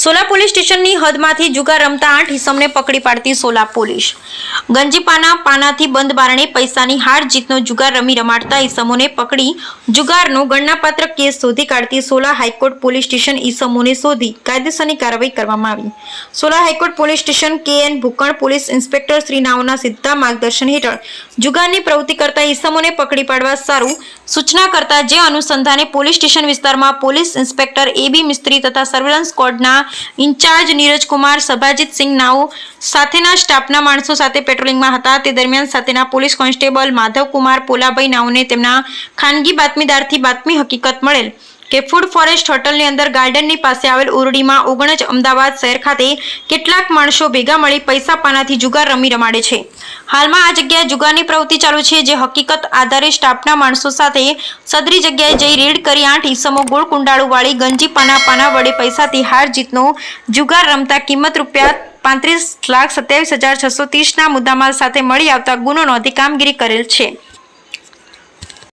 Sola police સ્ટેશનની હદમાંથી જુગાર રમતા આઠ ઇસમને પકડી પાડતી સોલા પોલીસ. ગંજીપાના પાનાથી બંધ બારણે પૈસાની હાર જીતનો જુગાર રમી રમાડતા ઇસમોને પકડી જુગારનો ગણનાપાત્ર કેસ શોધી કાઢતી Sola high court police station ઇસમોને શોધી કાયદેસરની કાર્યવાહી કરવામાં આવી. Sola high court police station K N Bhukan police inspector Shri નાઓના સીધા માર્ગદર્શન હેઠળ જુગારની પ્રવૃત્તિ કરતા ઇસમોને પકડી પાડવા સારું સૂચના કરતા જે અનુસંધાને પોલીસ સ્ટેશન વિસ્તારમાં police inspector A B Mistry તથા સર્વેલન્સ સ્કોડના ઇન્ચાર્જ નીરજકુમાર સભાજીતસિંહ નાઉ સાથેના સ્ટાફના માણસો સાથે પેટ્રોલિંગમાં હતા. તે દરમિયાન સાથેના પોલીસ કોન્સ્ટેબલ માધવકુમાર પોલાભાઈ નાઉને તેમના ખાનગી બાતમીદારથી બાતમી હકીકત મળેલ. કે ફૂડ ફોરેસ્ટ હોટલની અંદર ગાર્ડનની પાસે આવેલ ઉરડીમાં ઓગણજ અમદાવાદ શહેર ખાતે કેટલાક માણસો ભેગા મળી પૈસા પાનાથી જુગાર રમી રમાડે છે. હાલમાં આ જગ્યાએ જુગારની પ્રવૃત્તિ ચાલુ છે, જે હકીકત આધારે સ્ટાફના માણસો સાથે સદરી જગ્યાએ જઈ રેડ કરી આઠ ઈસમો ગોળ કુંડાળું વાળી ગંજી પાના પાના વડે પૈસાથી હાર જીતનો જુગાર રમતા કિંમત રૂપિયા પાંત્રીસ લાખ સત્યાવીસ હજાર છસો ત્રીસના મુદ્દામાલ સાથે મળી આવતા ગુનો નોંધી કામગીરી કરેલ છે.